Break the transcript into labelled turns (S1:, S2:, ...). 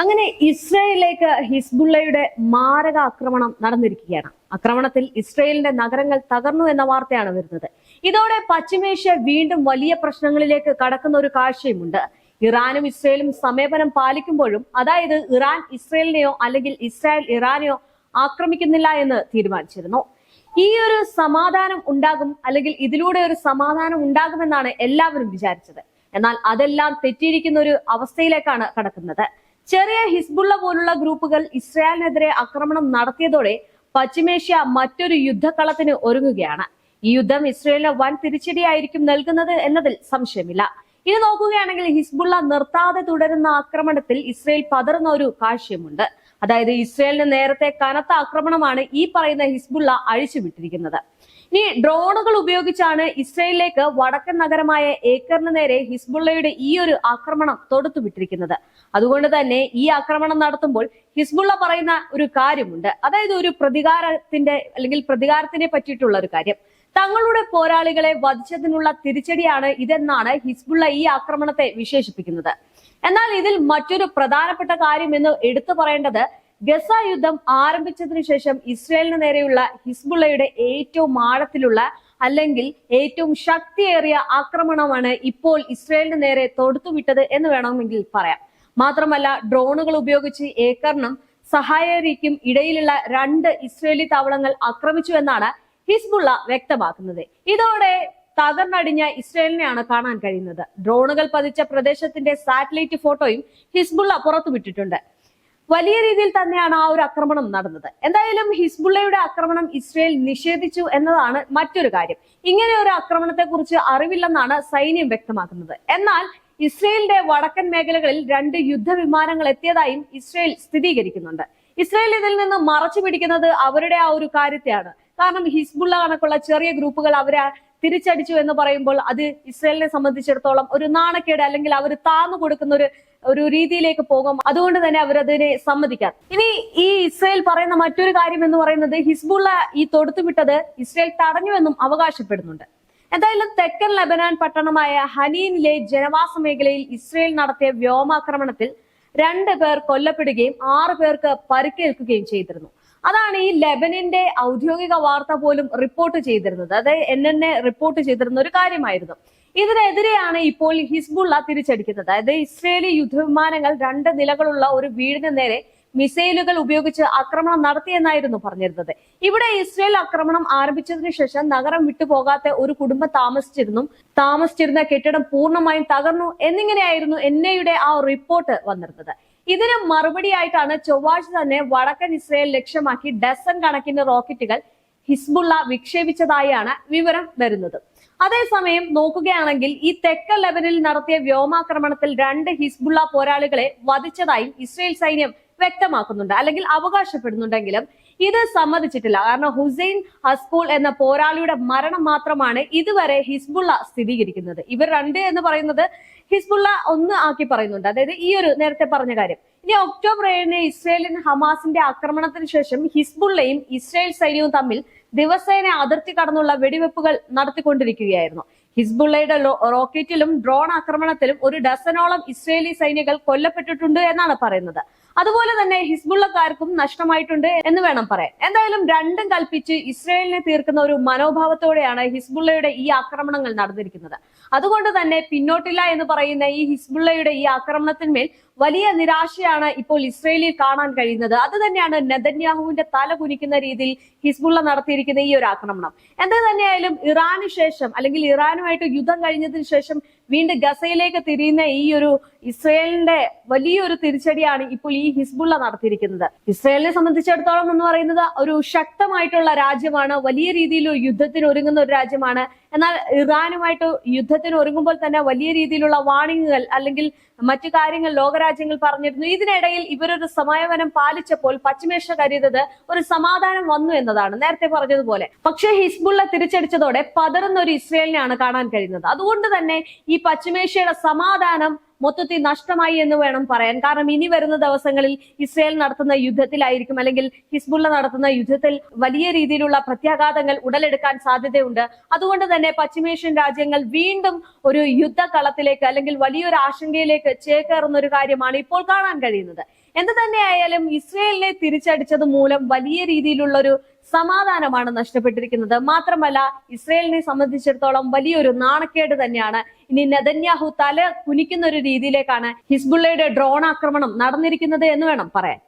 S1: അങ്ങനെ ഇസ്രയേലിലേക്ക് ഹിസ്ബുള്ളയുടെ മാരക ആക്രമണം നടന്നിരിക്കുകയാണ്. ആക്രമണത്തിൽ ഇസ്രയേലിന്റെ നഗരങ്ങൾ തകർന്നു എന്ന വാർത്തയാണ് വരുന്നത്. ഇതോടെ പശ്ചിമേഷ്യ വീണ്ടും വലിയ പ്രശ്നങ്ങളിലേക്ക് കടക്കുന്ന ഒരു കാഴ്ചയുമുണ്ട്. ഇറാനും ഇസ്രയേലും സമീപനം പാലിക്കുമ്പോഴും അതായത് ഇറാൻ ഇസ്രയേലിനെയോ അല്ലെങ്കിൽ ഇസ്രായേൽ ഇറാനെയോ ആക്രമിക്കുന്നില്ല എന്ന് തീരുമാനിച്ചിരുന്നു. ഈ ഒരു സമാധാനം ഉണ്ടാകും അല്ലെങ്കിൽ ഇതിലൂടെ ഒരു സമാധാനം ഉണ്ടാകുമെന്നാണ് എല്ലാവരും വിചാരിച്ചത്. എന്നാൽ അതെല്ലാം തെറ്റിയിരിക്കുന്ന ഒരു അവസ്ഥയിലേക്കാണ് കടക്കുന്നത്. ചെറിയ ഹിസ്ബുള്ള പോലുള്ള ഗ്രൂപ്പുകൾ ഇസ്രായേലിനെതിരെ ആക്രമണം നടത്തിയതോടെ പശ്ചിമേഷ്യ മറ്റൊരു യുദ്ധക്കളത്തിന് ഒരുങ്ങുകയാണ്. ഈ യുദ്ധം ഇസ്രയേലിന് വൻ തിരിച്ചടിയായിരിക്കും നൽകുന്നത് എന്നതിൽ സംശയമില്ല. ഇനി നോക്കുകയാണെങ്കിൽ ഹിസ്ബുള്ള നിർത്താതെ തുടരുന്ന ആക്രമണത്തിൽ ഇസ്രയേൽ പതറുന്ന ഒരു കാഴ്ചയുമുണ്ട്. അതായത് ഇസ്രയേലിന് നേരത്തെ കനത്ത ആക്രമണമാണ് ഈ പറയുന്ന ഹിസ്ബുള്ള അഴിച്ചുവിട്ടിരിക്കുന്നത്. ഇനി ഡ്രോണുകൾ ഉപയോഗിച്ചാണ് ഇസ്രയേലിലേക്ക് വടക്കൻ നഗരമായ ഏക്കറിന് നേരെ ഹിസ്ബുള്ളയുടെ ഈ ഒരു ആക്രമണം തൊടുത്തുവിട്ടിരിക്കുന്നത്. അതുകൊണ്ട് തന്നെ ഈ ആക്രമണം നടത്തുമ്പോൾ ഹിസ്ബുള്ള പറയുന്ന ഒരു കാര്യമുണ്ട്. അതായത് ഒരു പ്രതികാരത്തിന്റെ അല്ലെങ്കിൽ പ്രതികാരത്തിനെ പറ്റിയിട്ടുള്ള ഒരു കാര്യം. തങ്ങളുടെ പോരാളികളെ വധിച്ചതിനുള്ള തിരിച്ചടിയാണ് ഇതെന്നാണ് ഹിസ്ബുള്ള ഈ ആക്രമണത്തെ വിശേഷിപ്പിക്കുന്നത്. എന്നാൽ ഇതിൽ മറ്റൊരു പ്രധാനപ്പെട്ട കാര്യം എന്ന് എടുത്തു പറയേണ്ടത് ഗസ യുദ്ധം ആരംഭിച്ചതിനു ശേഷം ഇസ്രയേലിന് നേരെയുള്ള ഹിസ്ബുള്ളയുടെ ഏറ്റവും ആഴത്തിലുള്ള അല്ലെങ്കിൽ ഏറ്റവും ശക്തിയേറിയ ആക്രമണമാണ് ഇപ്പോൾ ഇസ്രയേലിന് നേരെ തൊടുത്തുവിട്ടത് എന്ന് വേണമെങ്കിൽ പറയാം. മാത്രമല്ല ഡ്രോണുകൾ ഉപയോഗിച്ച് ഏക്കറിനും സഹായരിക്കും ഇടയിലുള്ള രണ്ട് ഇസ്രയേലി താവളങ്ങൾ ആക്രമിച്ചു എന്നാണ് ഹിസ്ബുള്ള വ്യക്തമാക്കുന്നത്. ഇതോടെ തകർന്നടിഞ്ഞ ഇസ്രയേലിനെയാണ് കാണാൻ കഴിയുന്നത്. ഡ്രോണുകൾ പതിച്ച പ്രദേശത്തിന്റെ സാറ്റലൈറ്റ് ഫോട്ടോയും ഹിസ്ബുള്ള പുറത്തുവിട്ടിട്ടുണ്ട്. വലിയ രീതിയിൽ തന്നെയാണ് ആ ഒരു ആക്രമണം നടന്നത്. എന്തായാലും ഹിസ്ബുള്ളയുടെ ആക്രമണം ഇസ്രയേൽ നിഷേധിച്ചു എന്നതാണ് മറ്റൊരു കാര്യം. ഇങ്ങനെ ഒരു ആക്രമണത്തെ കുറിച്ച് അറിവില്ലെന്നാണ് സൈന്യം വ്യക്തമാക്കുന്നത്. എന്നാൽ ഇസ്രയേലിന്റെ വടക്കൻ മേഖലകളിൽ രണ്ട് യുദ്ധവിമാനങ്ങൾ എത്തിയതായും ഇസ്രയേൽ സ്ഥിരീകരിക്കുന്നുണ്ട്. ഇസ്രയേൽ ഇതിൽ നിന്ന് മറച്ചു പിടിക്കുന്നത് അവരുടെ ആ ഒരു കാര്യത്തെയാണ്. കാരണം ഹിസ്ബുള്ള കണക്കുള്ള ചെറിയ ഗ്രൂപ്പുകൾ അവരെ തിരിച്ചടിച്ചു എന്ന് പറയുമ്പോൾ അത് ഇസ്രയേലിനെ സംബന്ധിച്ചിടത്തോളം ഒരു നാണക്കേട് അല്ലെങ്കിൽ അവർ താന്നു കൊടുക്കുന്ന ഒരു ഒരു രീതിയിലേക്ക് പോകും. അതുകൊണ്ട് തന്നെ അവരതിനെ സമ്മതിക്കാം ഇനി ഈ ഇസ്രയേൽ പറയുന്ന മറ്റൊരു കാര്യം എന്ന് പറയുന്നത് ഹിസ്ബുള്ള ഈ തൊടുത്തുവിട്ടത് ഇസ്രയേൽ തടഞ്ഞുവെന്നും അവകാശപ്പെടുന്നുണ്ട്. എന്തായാലും തെക്കൻ ലബനാൻ പട്ടണമായ ഹനീനിലെ ജനവാസ മേഖലയിൽ ഇസ്രയേൽ നടത്തിയ വ്യോമാക്രമണത്തിൽ രണ്ട് പേർ കൊല്ലപ്പെടുകയും ആറ് പേർക്ക് പരിക്കേൽക്കുകയും ചെയ്തിരുന്നു. അതാണ് ഈ ലെബനിന്റെ ഔദ്യോഗിക വാർത്ത പോലും റിപ്പോർട്ട് ചെയ്തിരുന്നത്. അത് എൻ എൻ എ റിപ്പോർട്ട് ചെയ്തിരുന്ന ഒരു കാര്യമായിരുന്നു. ഇതിനെതിരെയാണ് ഇപ്പോൾ ഹിസ്ബുള്ള തിരിച്ചടിക്കുന്നത്. അതായത് ഇസ്രയേലി യുദ്ധവിമാനങ്ങൾ രണ്ട് നിലകളുള്ള ഒരു വീടിന് നേരെ മിസൈലുകൾ ഉപയോഗിച്ച് ആക്രമണം നടത്തിയെന്നായിരുന്നു പറഞ്ഞിരുന്നത്. ഇവിടെ ഇസ്രയേൽ ആക്രമണം ആരംഭിച്ചതിനു ശേഷം നഗരം വിട്ടുപോകാത്ത ഒരു കുടുംബം താമസിച്ചിരുന്നു. താമസിച്ചിരുന്ന കെട്ടിടം പൂർണമായും തകർന്നു. എന്നിങ്ങനെയായിരുന്നു എൻ ഐയുടെ ആ റിപ്പോർട്ട് വന്നിരുന്നത്. ഇതിന് മറുപടിയായിട്ടാണ് ചൊവ്വാഴ്ച തന്നെ വടക്കൻ ഇസ്രയേൽ ലക്ഷ്യമാക്കി ഡസൺ കണക്കിന് റോക്കറ്റുകൾ ഹിസ്ബുള്ള വിക്ഷേപിച്ചതായാണ് വിവരം വരുന്നത്. അതേസമയം നോക്കുകയാണെങ്കിൽ ഈ തെക്കൻ ലെബനിൽ നടത്തിയ വ്യോമാക്രമണത്തിൽ രണ്ട് ഹിസ്ബുള്ള പോരാളികളെ വധിച്ചതായും ഇസ്രയേൽ സൈന്യം വ്യക്തമാക്കുന്നുണ്ട്. അല്ലെങ്കിൽ അവകാശപ്പെടുന്നുണ്ടെങ്കിലും ഇത് സമ്മതിച്ചിട്ടില്ല. കാരണം ഹുസൈൻ ഹസ്ബുൾ എന്ന പോരാളിയുടെ മരണം മാത്രമാണ് ഇതുവരെ ഹിസ്ബുള്ള സ്ഥിരീകരിക്കുന്നത്. ഇവർ രണ്ട് എന്ന് പറയുന്നത് ഹിസ്ബുള്ള ഒന്ന് ആക്കി പറയുന്നുണ്ട്. അതായത് ഈ ഒരു നേരത്തെ പറഞ്ഞ കാര്യം. ഇനി ഒക്ടോബർ ഏഴിന് ഇസ്രയേലിൻ ഹമാസിന്റെ ആക്രമണത്തിന് ശേഷം ഹിസ്ബുള്ളയും ഇസ്രയേൽ സൈന്യവും തമ്മിൽ ദിവസേന അതിർത്തി കടന്നുള്ള വെടിവെപ്പുകൾ നടത്തിക്കൊണ്ടിരിക്കുകയായിരുന്നു. ഹിസ്ബുള്ളയുടെ റോക്കറ്റിലും ഡ്രോൺ ആക്രമണത്തിലും ഒരു ഡസനോളം ഇസ്രയേലി സൈനികൾ കൊല്ലപ്പെട്ടിട്ടുണ്ട് എന്നാണ് പറയുന്നത്. അതുപോലെ തന്നെ ഹിസ്ബുള്ളക്കാർക്കും നഷ്ടമായിട്ടുണ്ട് എന്ന് വേണം പറയാൻ. എന്തായാലും രണ്ടും കൽപ്പിച്ച് ഇസ്രയേലിനെ തീർക്കുന്ന ഒരു മനോഭാവത്തോടെയാണ് ഹിസ്ബുള്ളയുടെ ഈ ആക്രമണങ്ങൾ നടന്നിരിക്കുന്നത്. അതുകൊണ്ട് തന്നെ പിന്നോട്ടില്ല എന്ന് പറയുന്ന ഈ ഹിസ്ബുള്ളയുടെ ഈ ആക്രമണത്തിന്മേൽ വലിയ നിരാശയാണ് ഇപ്പോൾ ഇസ്രയേലിൽ കാണാൻ കഴിയുന്നത്. അത് തന്നെയാണ് നെതന്യാഹുവിന്റെ തല കുനിക്കുന്ന രീതിയിൽ ഹിസ്ബുള്ള നടത്തിയിരിക്കുന്ന ഈ ഒരു ആക്രമണം. എന്ത് തന്നെയായാലും ഇറാന് ശേഷം അല്ലെങ്കിൽ ഇറാനുമായിട്ട് യുദ്ധം കഴിഞ്ഞതിന് ശേഷം വീണ്ടും ഗസയിലേക്ക് തിരിയുന്ന ഈ ഒരു ഇസ്രയേലിന്റെ വലിയൊരു തിരിച്ചടിയാണ് ഇപ്പോൾ ഈ ഹിസ്ബുള്ള നടത്തിയിരിക്കുന്നത്. ഇസ്രയേലിനെ സംബന്ധിച്ചിടത്തോളം എന്ന് പറയുന്നത് ഒരു ശക്തമായിട്ടുള്ള രാജ്യമാണ്. വലിയ രീതിയിൽ യുദ്ധത്തിന് ഒരുങ്ങുന്ന ഒരു രാജ്യമാണ്. എന്നാൽ ഇറാനുമായിട്ട് യുദ്ധത്തിന് ഒരുങ്ങുമ്പോൾ തന്നെ വലിയ രീതിയിലുള്ള വാണിങ്ങുകൾ അല്ലെങ്കിൽ മറ്റു കാര്യങ്ങൾ ലോകരാജ്യങ്ങൾ പറഞ്ഞിരുന്നു. ഇതിനിടയിൽ ഇവരൊരു സമയവനം പാലിച്ചപ്പോൾ പശ്ചിമേഷ്യ കരുതത് ഒരു സമാധാനം വന്നു എന്നതാണ്. നേരത്തെ പറഞ്ഞതുപോലെ. പക്ഷേ ഹിസ്ബുള്ള തിരിച്ചടിച്ചതോടെ പതറുന്ന ഒരു ഇസ്രയേലിനെയാണ് കാണാൻ കഴിയുന്നത്. അതുകൊണ്ട് തന്നെ ഈ പശ്ചിമേഷ്യയുടെ സമാധാനം മൊത്തത്തിൽ നഷ്ടമായി എന്ന് വേണം പറയാൻ. കാരണം ഇനി വരുന്ന ദിവസങ്ങളിൽ ഇസ്രയേൽ നടത്തുന്ന യുദ്ധത്തിലായിരിക്കും അല്ലെങ്കിൽ ഹിസ്ബുള്ള നടത്തുന്ന യുദ്ധത്തിൽ വലിയ രീതിയിലുള്ള പ്രത്യാഘാതങ്ങൾ ഉടലെടുക്കാൻ സാധ്യതയുണ്ട്. അതുകൊണ്ട് തന്നെ പശ്ചിമേഷ്യൻ രാജ്യങ്ങൾ വീണ്ടും ഒരു യുദ്ധകളത്തിലേക്ക് അല്ലെങ്കിൽ വലിയൊരു ആശങ്കയിലേക്ക് ചേക്കേറുന്ന ഒരു കാര്യമാണ് ഇപ്പോൾ കാണാൻ കഴിയുന്നത്. എന്ത് തന്നെയായാലും ഇസ്രയേലിനെ തിരിച്ചടിച്ചത് മൂലം വലിയ രീതിയിലുള്ള ഒരു സമാധാനമാണ് നഷ്ടപ്പെട്ടിരിക്കുന്നത്. മാത്രമല്ല ഇസ്രയേലിനെ സംബന്ധിച്ചിടത്തോളം വലിയൊരു നാണക്കേട് തന്നെയാണ്. ഇനി നെതന്യാഹു തല കുനിക്കുന്ന ഒരു രീതിയിലേക്കാണ് ഹിസ്ബുള്ളയുടെ ഡ്രോൺ ആക്രമണം നടന്നിരിക്കുന്നത് എന്ന് വേണം പറയാൻ.